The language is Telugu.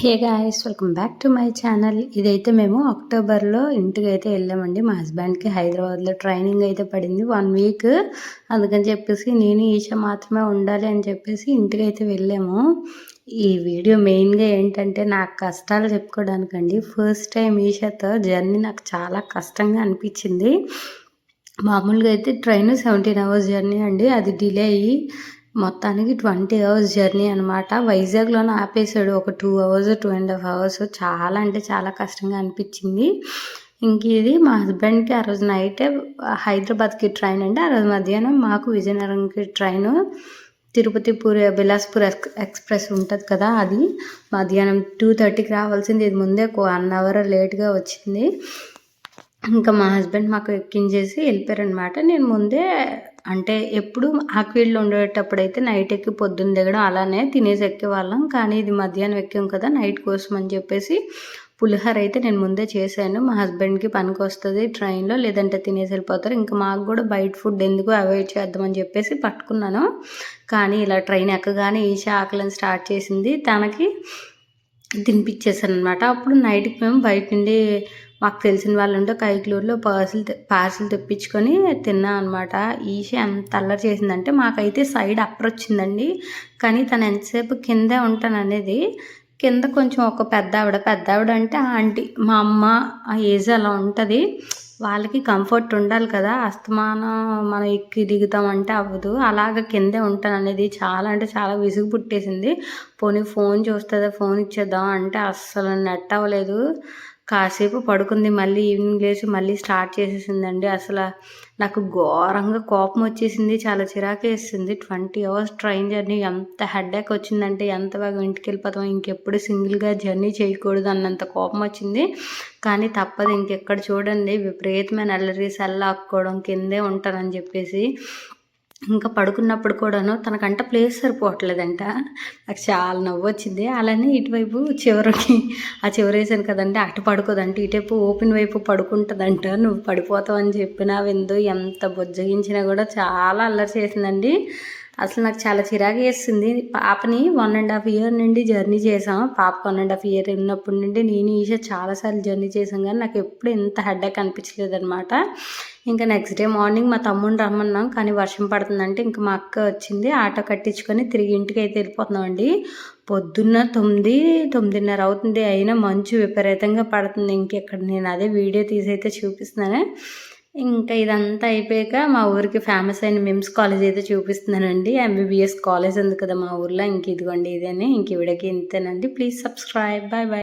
Hey guys welcome back to my channel. ఇదైతే మేము అక్టోబర్లో ఇంటికి అయితే వెళ్ళామండి. మా హస్బెండ్కి హైదరాబాద్లో ట్రైనింగ్ అయితే పడింది వన్ వీక్. అందుకని చెప్పేసి నేను ఈష మాత్రమే ఉండాలి అని చెప్పేసి ఇంటికి అయితే వెళ్ళాము. ఈ వీడియో మెయిన్గా ఏంటంటే నాకు కష్టాలు చెప్పుకోవడానికండి. ఫస్ట్ టైం ఈషతో జర్నీ నాకు చాలా కష్టంగా అనిపించింది. మామూలుగా అయితే ట్రైన్ సెవెంటీన్ అవర్స్ జర్నీ అండి. అది డిలే అయ్యి మొత్తానికి ట్వంటీ అవర్స్ జర్నీ అనమాట వైజాగ్లోనే ఆపేశాడు ఒక two hours two and half hours. చాలా అంటే చాలా కష్టంగా అనిపించింది. ఇంక ఇది మా హస్బెండ్కి ఆ రోజు నైటే హైదరాబాద్కి ట్రైన్ అండి. ఆ రోజు మధ్యాహ్నం మాకు విజయనగరంకి ట్రైన్ తిరుపతి పూరి బిలాస్పూర్ ఎక్స్ప్రెస్ ఉంటుంది కదా అది. మధ్యాహ్నం టూ థర్టీకి రావాల్సింది. ఇది ముందే వన్ అవర్ లేట్గా వచ్చింది. ఇంకా మా హస్బెండ్ మాకు ఎక్కించేసి వెళ్ళిపోయారనమాట నేను ముందే అంటే ఎప్పుడు ఆక్వీడ్లో ఉండేటప్పుడు అయితే నైట్ ఎక్కి పొద్దున్న దిగడం అలానే తినేసి ఎక్కేవాళ్ళం కానీ ఇది మధ్యాహ్నం ఎక్కాం కదా నైట్ కోసం అని చెప్పేసి పులిహోర అయితే నేను ముందే చేశాను. మా హస్బెండ్కి పనికి వస్తుంది ట్రైన్లో లేదంటే తినేసి వెళ్ళిపోతారు. ఇంకా మాకు కూడా బయట ఫుడ్ ఎందుకు అవాయిడ్ చేద్దామని చెప్పేసి పట్టుకున్నాను. కానీ ఇలా ట్రైన్ ఎక్కగానే ఈషా ఆకలిని స్టార్ట్ చేసింది. తనకి తినిపించేసాను అనమాట అప్పుడు నైట్కి మేము బయట నుండి మాకు తెలిసిన వాళ్ళు ఉంటే కైకులూరులో పార్సిల్ పార్సిల్ తెప్పించుకొని తిన్నా అనమాట ఈష ఎంత అల్లరి చేసిందంటే మాకైతే సైడ్ అప్పర్ వచ్చిందండి. కానీ తను ఎంతసేపు కిందే ఉంటాను అనేది కింద కొంచెం ఒక పెద్ద ఆవిడ పెద్ద ఆవిడ అంటే ఆంటీ మా అమ్మ ఆ ఏజ్ అలా ఉంటుంది. వాళ్ళకి కంఫర్ట్ ఉండాలి కదా. అస్తమానం మనం ఎక్కి దిగుతామంటే అవ్వదు. అలాగ కిందే ఉంటాను అనేది చాలా అంటే చాలా విసుగు పుట్టేసింది. పోనీ ఫోన్ చూస్తుందా ఫోన్ ఇచ్చేద్దాం అంటే అస్సలు నెట్ అవ్వలేదు. కాసేపు పడుకుంది మళ్ళీ ఈవినింగ్ లేచి మళ్ళీ స్టార్ట్ చేసేసిందండి. అసలు నాకు ఘోరంగా కోపం వచ్చేసింది చాలా చిరాకేసింది ట్వంటీ అవర్స్ ట్రైన్ జర్నీ ఎంత హెడ్ఏక్ వచ్చిందంటే ఎంత బాగా ఇంటికి వెళ్ళిపోతాం ఇంకెప్పుడు సింగిల్గా జర్నీ చేయకూడదు అన్నంత కోపం వచ్చింది. కానీ తప్పదు ఇంకెక్కడ చూడండి విపరీతమైన అల్లరి అల్లాక్కోవడం కిందే ఉంటానని చెప్పేసి ఇంకా పడుకున్నప్పుడు కూడాను తనకంట ప్లేస్ సరిపోవట్లేదంట. నాకు చాలా నవ్వు వచ్చింది. అలానే ఇటువైపు చివరికి ఆ చివరి వేసాను కదండి అటు పడుకోదంట ఇటువైపు ఓపెన్ వైపు పడుకుంటుందంట. నువ్వు పడిపోతావు అని చెప్పినా విందు ఎంత బుజ్జగించినా కూడా చాలా అల్లరి చేసిందండి. అసలు నాకు చాలా చిరాకు వేస్తుంది పాపని వన్ అండ్ హాఫ్ ఇయర్ నుండి జర్నీ చేసాం పాప వన్ అండ్ హాఫ్ ఇయర్ ఉన్నప్పటి నుండి నేను ఈషా చాలాసార్లు జర్నీ చేసాం కానీ నాకు ఎప్పుడు ఎంత హెడ్డేక్ అనిపించలేదన్నమాట. ఇంకా నెక్స్ట్ డే మార్నింగ్ మా తమ్ముడిని రమ్మన్నాం. కానీ వర్షం పడుతుందంటే ఇంకా మా అక్క వచ్చింది. ఆటో కట్టించుకొని తిరిగి ఇంటికి అయితే వెళ్ళిపోతున్నామండి. పొద్దున్న తొమ్మిది తొమ్మిదిన్నర అవుతుంది. అయినా మంచు విపరీతంగా పడుతుంది. ఇంకెక్కడ నేను అదే వీడియో తీసి అయితే చూపిస్తున్నాను. ఇంకా ఇదంతా అయిపోయాక మా ఊరికి ఫేమస్ అయిన మిమ్స్ కాలేజ్ అయితే చూపిస్తున్నానండి. ఎంబీబీఎస్ కాలేజ్ ఉంది కదా మా ఊర్లో. ఇంక ఇదిగోండి ఇదేనే. ఇంక ఇవిడకి ఇంతేనండి. Please subscribe bye bye